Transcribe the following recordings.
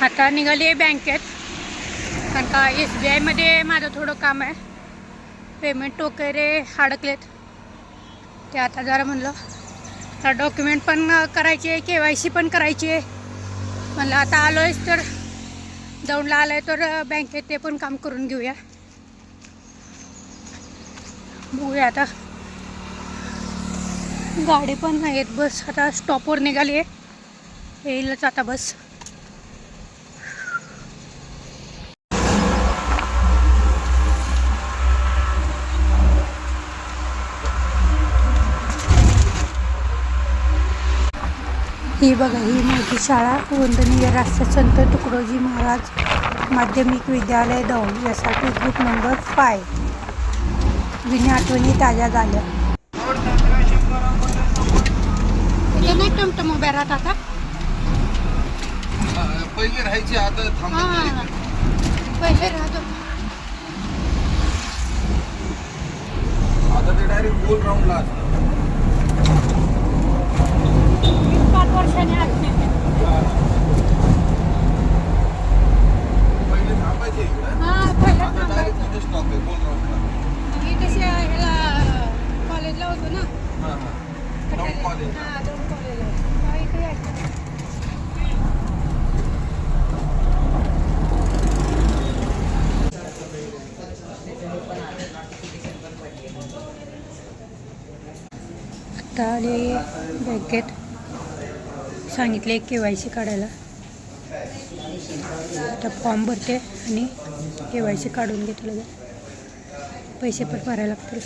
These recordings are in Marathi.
आता निघाली आहे बँकेत. कारण का एस बी आयमध्ये माझं थोडं काम आहे. पेमेंट वगैरे अडकलेत. ते आता जरा म्हणलं तर डॉक्युमेंट पण करायचे के वाय सी पण करायची आहे. म्हणलं आता आलो आहेस तर दौंडला आलं आहे तर बँकेत ते पण काम करून घेऊया. बघूया आता. गाडी पण नाहीत बस आता स्टॉपवर निघाली आहे. येईलच आता बस. ही बघा ही मोठी शाळा वंदनीय राष्ट्रसंत तुकडोजी महाराज माध्यमिक विद्यालय दौंड. यासाठी ग्रुप नंबर फाय जुन्या आठवणी ताज्या झाल्या. नाही टमटम उभ्या राहत आता पहिले राहायची आता हां थांबत पहिले राहतो आता ते डायरेक्ट गोल राऊंडला असतं वीस पाच वर्षांनी आले पहिले थांबायचे इकडे हां पहिलं आता थांबायचं. डायरेक्ट तिथे स्टॉप आहे गोल राऊंडला मी तसे ह्याला कॉलेजला होतो ना हां हां दौंड कॉलेज हां दोन कॉलेजला तेव्हा इकडे यायचं आता आले बँकेत. सांगितले के वाय सी काढायला. आता फॉर्म भरते आणि के वाय सी काढून घेतलं पैसे पण भरायला लागतील.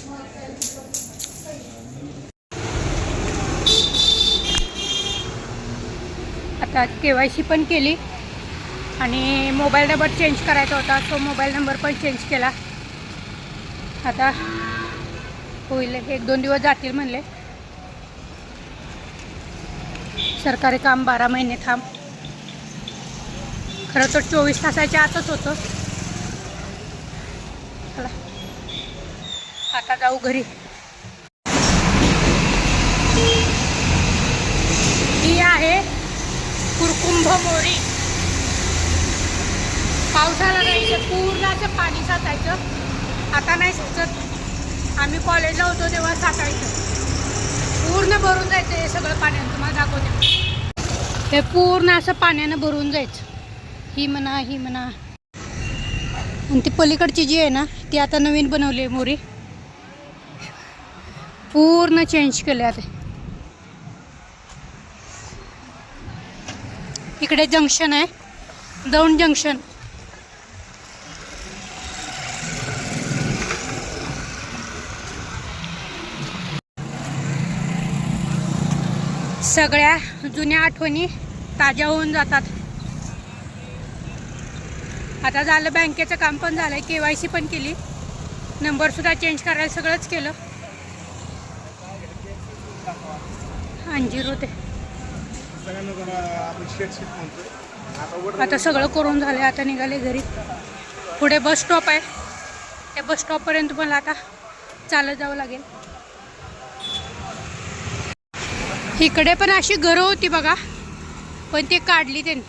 त्यात के वाय सी पण केली. आणि मोबाईल नंबर चेंज करायचा होता तो मोबाईल नंबर पण चेंज केला. आता होईल एक दोन दिवस जातील म्हणले. सरकारी काम बारा महिने थांब. खरं तर चोवीस तासाच्या आतच होतं. चला. आता जाऊ घरी ही आहे कुरकुंभ मोरी. पावसाला नाही पूर्णाचं पूर्ण असं पाणी साचायचं. आता नाही सुचत. आम्ही कॉलेजला होतो तेव्हा साचायचं. पूर्ण भरून जायचं हे सगळं पाण्यानं तुम्हाला दाखवते. हे पूर्ण असं पाण्यानं भरून जायचं. ही म्हणा ही म्हणा. आणि ती पलीकडची जी आहे ना ती आता नवीन बनवली आहे मोरी. पूर्ण चेंज केले आता. इकडे जंक्शन आहे. दौंड जंक्शन. सगळ्या जुन्या आठवणी ताज्या होऊन जातात. आता झालं बँकेचं काम पण झालं के वाय सी पण केली. नंबरसुद्धा चेंज करायला सगळंच केलं. अंजीर होते. सगळ्यांना जरा आपण शेट शेट म्हणतो. आता सगळं करून झालं आता निघाले घरी. पुढे बस स्टॉप आहे. त्या बस स्टॉपपर्यंत मला आता चालत जावं लागेल. इकडे पण अशी घरं होती बघा. पण ती काढली त्यांनी.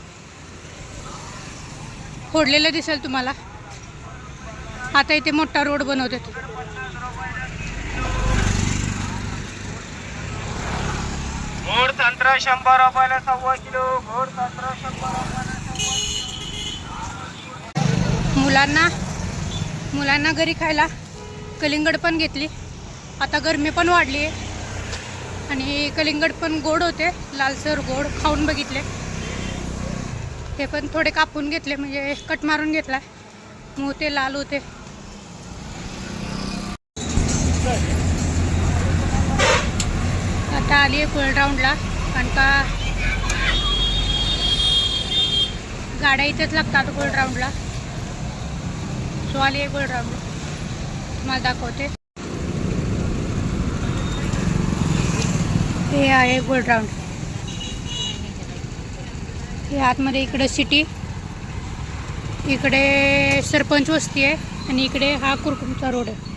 फोडलेलं दिसेल तुम्हाला. आता इथे मोठा रोड बनवतात. गोड संत्रा शंभर रुपयाला सव्वा किलो गोड संत्रा शंभर रुपयाला मुलांना मुलांना घरी खायला कलिंगड पण घेतली. आता गरमी पण वाढली आहे. आणि कलिंगड पण गोड होते. लालसर गोड खाऊन बघितले. ते पण थोडे कापून घेतले म्हणजे कट मारून घेतला मग ते लाल होते. आता आली आहे फुल राऊंडला कारण का गाड्या इथेच लागतात गोल्ड राऊंडला सो आली आहे गोल्ड राऊंड तुम्हाला दाखवते. हे आहे गोल्ड राऊंड हे आतमध्ये इकडे सिटी इकडे सरपंच वस्ती आहे आणि इकडे हा कुरकुमचा रोड आहे.